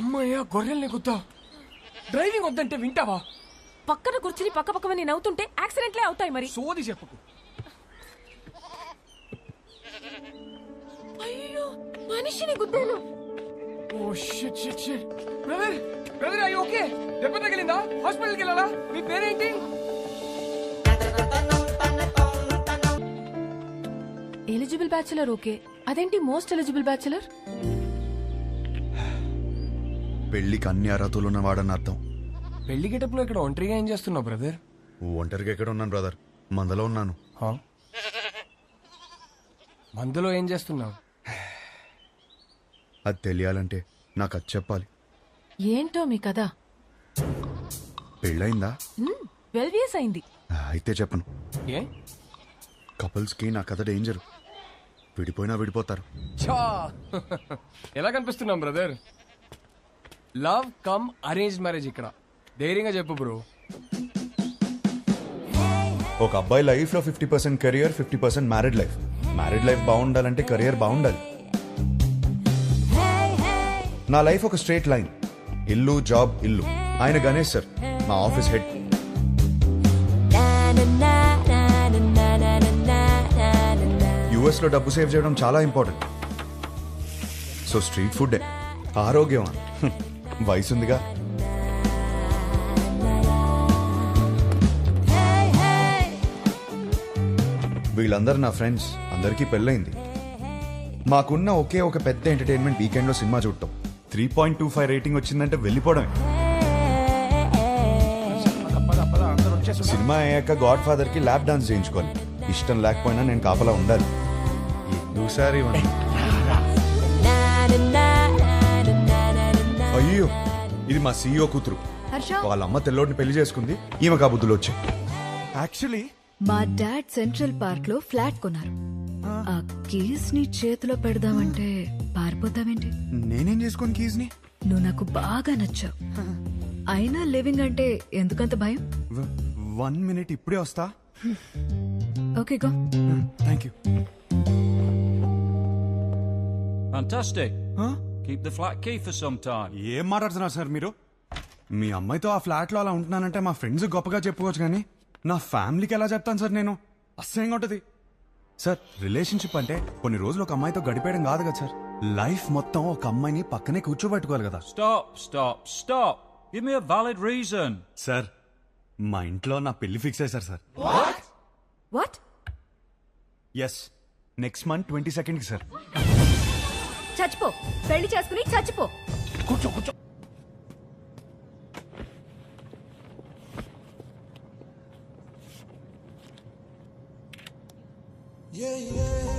అమ్మయ్య గొర్రెల్ని గుద్దా? డ్రైవింగ్ వద్దంటే వింటావా? పక్కన కూర్చుని పక్క పక్కన నవ్వుతుంటే యాక్సిడెంట్లే అవుతాయి మరి. సోది చెప్పకు. అయ్యో మనిషిని గుద్దాను. ఓ shit shit shit. Brother brother అయ్యి ఓకే దెబ్బ తగిలిందా? హాస్పిటల్కి వెళ్ళాలా? మీ పేరేంటి? ఎలిజిబుల్ బ్యాచులర్ ఓకే అదేంటి మోస్ట్ ఎలిజిబుల్ బ్యాచులర్ పెళ్ళికి అన్ని అర్హతలు ఉన్నవాడని అర్థం. పెళ్ళి గెటప్లో ఇక్కడ ఒంటరిగా ఏం చేస్తున్నావు బ్రదర్? ఒంటరిగా ఎక్కడ ఉన్నాను బ్రదర్? మందలో ఉన్నాను. మందులో ఏం చేస్తున్నావు? అది తెలియాలంటే నాకు అది చెప్పాలి. ఏంటో మీ కదా పెళ్ళయిందా? ట్వెల్వ్ ఇయర్స్ అయింది. అయితే చెప్పను. ఏ? కపుల్స్కి నా కథ డేంజర్. విడిపోయినా విడిపోతారు. చా ఎలా కనిపిస్తున్నాం brother? Love come arrange marriage ఇక్కడ. ధైర్యంగా చెప్పు బ్రో. ఒక అబ్బాయి లైఫ్లో fifty percent career fifty percent married life. Married life బాగుండాలంటే కెరియర్ బాగుండాలి. నా లైఫ్ ఒక స్ట్రేట్ లైన్. ఇల్లు జాబ్ ఇల్లు. ఆయన గణేష్ సార్ మా ఆఫీస్ హెడ్. యుఎస్లో డబ్బు సేవ్ చేయడం చాలా ఇంపార్టెంట్. సో స్ట్రీట్ ఫుడ్ ఆరోగ్యం అని వయసుందిగా. వీళ్ళందరూ నా ఫ్రెండ్స్. అందరికీ పెళ్ళైంది మాకున్న ఒకే ఒక పెద్ద ఎంటర్టైన్మెంట్ వీకెండ్లో సినిమా చూడటం. Three point two five rating వచ్చిందంటే వెళ్ళిపోవడమే. సినిమా అయ్యాక గాడ్ ఫాదర్కి ల్యాప్ డాన్స్ చేయించుకోవాలి. ఇష్టం లేకపోయినా నేను కాపలా ఉండాలి. ఎందుకుసారి ఇవన్నీ? అయ్యో ఇది మా సీఈఓ కూతురు. హర్ష. వాళ్ళ అమ్మ తెల్లోడిని పెళ్ళి చేసుకుంది. ఈమె కాబుద్ధులు వచ్చాయి యాక్చువల్లీ మా డాడ్ సెంట్రల్ పార్క్లో ఫ్లాట్ కొన్నారు. ఆ. కీస్ని చేతిలో పెడదామంటే పారిపోతావేంటి? నేనేం చేసుకోను కీజ్ని నువ్వు నాకు బాగా నచ్చావు. అయినా లివింగ్ అంటే ఎందుకంత భయం? వన్ మినిట్ ఇప్పుడే వస్తా. Okay go. Thank you. Fantastic. Keep the flat key for some time. ఏం మాట్లాడుతున్నారు సార్ మీరు? మీ అమ్మాయితో ఆ ఫ్లాట్లో అలా ఉంటున్నానంటే మా ఫ్రెండ్స్ గొప్పగా చెప్పుకోవచ్చు కానీ నా ఫ్యామిలీకి ఎలా చెప్తాను సార్ నేను? అసహ్యంగా ఉంటది. సార్ రిలేషన్షిప్ అంటే కొన్ని రోజులు ఒక అమ్మాయితో గడిపేయడం కాదు కదా సార్? లైఫ్ మొత్తం ఒక అమ్మాయిని పక్కనే కూర్చోబెట్టుకోవాలి కదా. Stop, stop, stop. Give me a valid reason. Sir మా ఇంట్లో నా పెళ్ళి ఫిక్స్ అయ్యారు sir. What is next month twenty సెకండ్కి సార్. చచ్చిపో. పెళ్ళి చేసుకుని చచ్చిపో.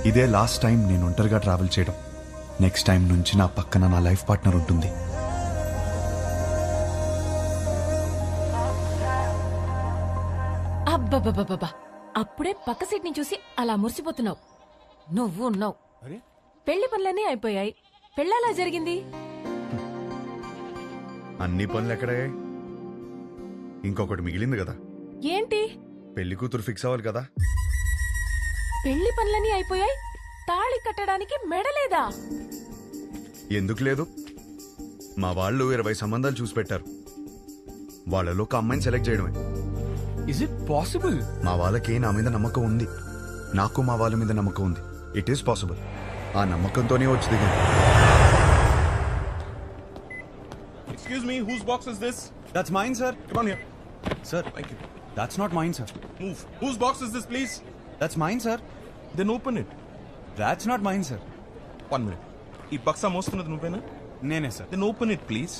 ఇదే లాస్ట్ టైం నేను ఒంటరిగా ట్రావెల్ చేయడం. నెక్స్ట్ టైం నుంచి నా పక్కన నా లైఫ్ పార్ట్నర్ ఉంటుంది. అబ్బబ్బబ్బబ్బా అప్పుడే పక్క సీట్ని చూసి అలా మురిసిపోతున్నావు. నువ్వు ఉన్నావు. అరే పెళ్ళి పనులన్నీ అయిపోయాయి. పెళ్ళలా జరిగింది? అన్ని పనులు ఎక్కడే ఇంకొకటి మిగిలింది కదా. ఏంటి? పెళ్ళి కూతురు ఫిక్స్ అవ్వాలి కదా. పెళ్ళి పనులన్నీ అయిపోయాయి. తాళి కట్టడానికి మెడలేదా ఎందుకు లేదు? మా వాళ్ళు ఇరవై సంబంధాలు చూసి పెట్టారు. వాళ్ళలో ఒక అమ్మాయిని సెలెక్ట్ చేయడమే. ఇస్ ఇట్ పాసిబుల్ మా వాళ్ళకి నా మీద నమ్మకం ఉంది. నాకు మా వాళ్ళ మీద నమ్మకం ఉంది. ఇట్ ఈస్ పాసిబుల్ ఆ నమ్మకంతోనే వచ్చి దిగాను Excuse me, whose box is this? That's mine sir Come on here. Sir Thank you. That's not mine sir Move. Whose box is this, please? That's mine sir Then open it. That's not mine sir One minute. ఈ బక్సా మోస్తున్నది నువ్వేనా నేనే sir then open it please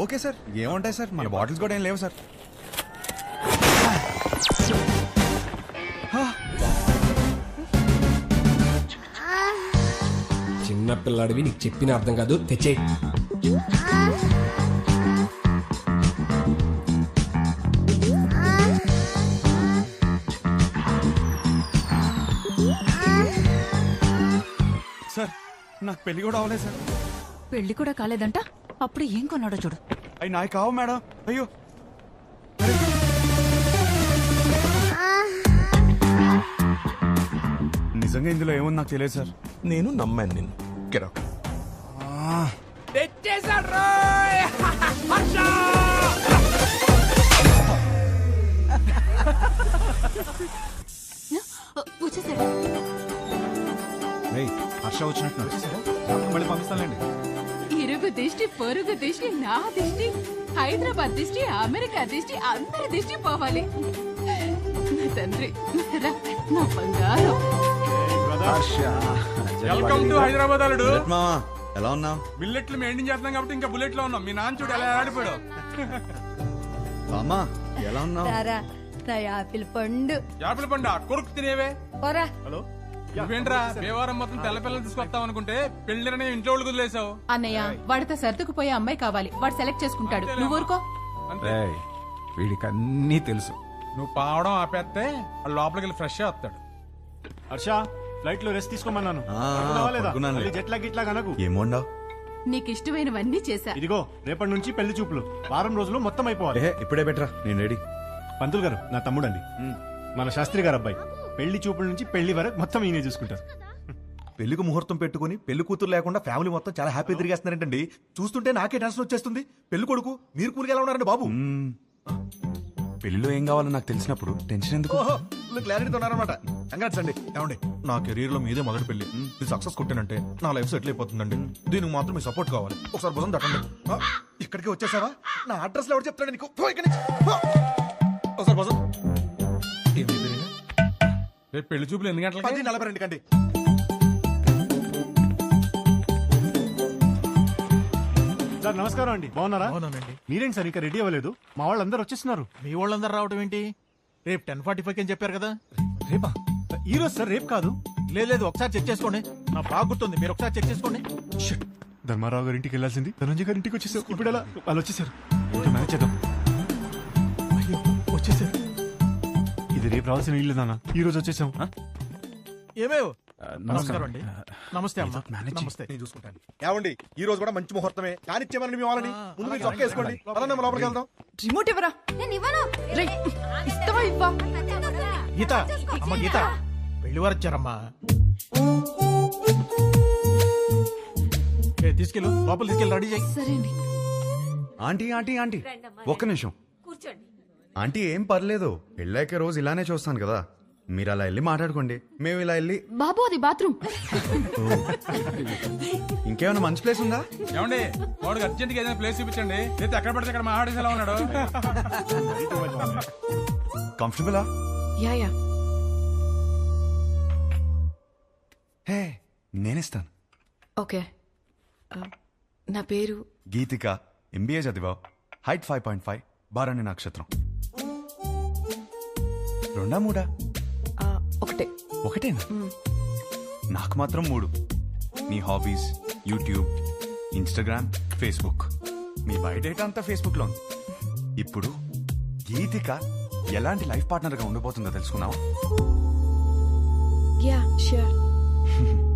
okay sir ఏముంటాయి sir మన bottles కూడా ఏం లేవు సార్ చిన్న పిల్లాడివి నీకు చెప్పిన అర్థం కాదు. తెచ్చే సార్ నాకు పెళ్ళి కూడా అవ్వలేదు సార్. పెళ్ళి కూడా కాలేదంట? అప్పుడు ఏం కొన్నాడో చూడు. అవి నాయి కావు మేడం. అయ్యో. నిజంగా ఇందులో ఏముంది నాకు తెలియదు సార్. నేను నమ్మాను నిన్ను. Get out. Oh, ఇరుగు దిష్టి పొరుగు దిష్టి నా దిష్టి హైదరాబాద్ దిష్టి అమెరికా దిష్టి అందరి దిష్టి పోవాలి. నా తండ్రి నా బంగారం. వెల్కమ్ టు హైదరాబాద్ అల్లుడు. మామా ఎలా ఉన్నావు? బిల్లెట్లు మెయింటైన్ చేస్తున్నాం కాబట్టి ఇంకా బుల్లెట్లో ఉన్నాం. మీ నాన్న చూడు ఎలా ఆడిపోయాడు. అమ్మా ఎలా ఉన్నావు? తారా నా యాపిల్ పండు. యాపిల్ పండు? కొరుకు తినేవే? పోరా. హలో. నువ్వేంట్రా? దేవారం మొత్తం తెల్ల పిల్లలు తీసుకొస్తాం అనుకుంటే పెళ్ళిరనే ఇంట్లో వాళ్ళకి వదిలేసావు అన్నయ్య వాడితో సర్దుకుపోయే అమ్మాయి కావాలి. వాడు సెలెక్ట్ చేసుకుంటాడు. నువ్వు ఊరుకో. అంతే. వీడికి అన్నీ తెలుసు. నువ్వు పావడం ఆపేస్తే వాడు లోపలికి వెళ్ళి ఫ్రెష్ వస్తాడు. హర్ష ఫ్లైట్లో రెస్ట్ తీసుకోమన్నాను. ఆ, పడుకున్నావా లేదా? పడుకున్నానులే. మళ్ళీ జెట్ లాగ్ ఇట్లా కనకు ఏమోండా? నీకు ఇష్టమైనవన్నీ చేశా. ఇదిగో రేపటి నుంచి పెళ్ళి చూపులు. వారం రోజులు మొత్తం అయిపోవాలి. ఏ ఇప్పుడే బెటరా? నేను రెడీ. పంతులు గారు నా తమ్ముడండి. మన శాస్త్రి గారు అబ్బాయి. పెళ్ళి చూపుల నుంచి పెళ్ళి వరకు మొత్తం ఈయనే చూసుకుంటారు. పెళ్ళికి ముహూర్తం పెట్టుకుని పెళ్ళి కూతురు లేకుండా ఫ్యామిలీ మొత్తం చాలా హ్యాపీ తిరిగేస్తున్నారంటండి? చూస్తుంటే నాకే టెన్షన్ వచ్చేస్తుంది. పెళ్ళి కొడుకు మీరు కూలికి ఎలా ఉన్నారండి బాబు? పెళ్ళిలో ఏం కావాలో నాకు తెలిసినప్పుడు టెన్షన్ ఎందుకు? ఓహో! క్లారిటీతో ఉన్నారనమాట కంగ్రాట్స్ అండి. ఏమండి? నా కెరీర్లో మీదే మొదటి పెళ్ళి. ఇది సక్సెస్ కొట్టానంటే నా లైఫ్ సెటిల్ అయిపోతుందండి. దీనికి మాత్రం మీ సపోర్ట్ కావాలి. ఒకసారి భుజం తట్టండి. ఆ, ఇక్కడికి వచ్చేసావా? నా అడ్రస్లో ఎవరు చెప్తాడు నీకు? పో ఇక్కడి నుంచి. పో. ఒకసారి భుజం. ఏం మీ పేరు? రేపు పెళ్ళి చూపులు ఎన్ని గంటలకి? పది నలభై రెండు కండి సార్ నమస్కారం అండి. బాగున్నారా? మీరేంటి సార్ ఇంకా రెడీ అవ్వలేదు? మా వాళ్ళందరూ వచ్చేస్తున్నారు. మీ వాళ్ళందరూ రావడం ఏంటి? రేపు టెన్ ఫార్టీ ఫైవ్ అని చెప్పారు కదా. రేపా? ఈ రోజు సార్ రేపు కాదు. లేదు లేదు ఒకసారి చెక్ చేసుకోండి. నా బాగా గుర్తుంది. మీరు ఒకసారి చెక్ చేసుకోండి. ధర్మారావు గారి ఇంటికి వెళ్ళాల్సింది. ధనంజయ్ గారి ఇంటికి వచ్చేసారు. ఇప్పుడు ఎలా? వాళ్ళు వచ్చేసారు. మేనేజ్ చేద్దాం. అయ్యో వచ్చేసారు. ఇది రేపు రావాల్సిన ఇల్లు నాన్న. ఈ రోజు వచ్చేసాం. ఏమేవ్? నమస్కారం. అండి. నమస్తే అమ్మా. నమస్తే. నేను చూసుకుంటాను. ఏమండి? ఈ రోజు కూడా మంచి ముహూర్తమే. కానిచ్చేమని మీ వాళ్ళని? ముందు మీరు చొక్క వేసుకోండి అలా మేము లోపలికి వెళ్దాం. రిమోట్ ఇవ్వరా? రేయ్, ఇస్తావా ఇవ్వా? గీత అమ్మ గీత. పెళ్ళి వారు వచ్చారమ్మా. ఏ, తీసుకెళ్ళు. లోపల తీసుకెళ్ళి రెడీ చేయి. సరే అండి. Aunty aunty aunty. ఒక్క నిమిషం. ఆంటీ ఏం పర్లేదు. పెళ్ళాక రోజు ఇలానే చూస్తాను కదా. మీరు అలా వెళ్ళి మాట్లాడుకోండి. మేము ఇలా వెళ్ళి బాబు అది బాత్రూమ్. ఇంకేమైనా మంచి ప్లేస్ ఉందా? ఏమండి వాడికి అర్జెంట్గా ఏదైనా ప్లేస్ చూపించండి. లేదా ఎక్కడ పడితే అక్కడ మాట్లాడేసి ఎలా ఉన్నాడు? కంఫర్టబులా యా యా. హే నేనిస్తాను. ఓకే. నా పేరు? గీతిక ఎంబీఏ చదివా height five point five Bharani నక్షత్రం. రెండా మూడా? ఒకటే. ఒకటేనా? నాకు మాత్రం మూడు. నీ హాబీస్ యూట్యూబ్ ఇన్స్టాగ్రామ్ ఫేస్బుక్. మీ బయోడేటా అంతా ఫేస్బుక్లో ఉంది. ఇప్పుడు గీతిక ఎలాంటి లైఫ్ పార్ట్నర్గా ఉండబోతుందో తెలుసుకున్నావా యా ష్యూర్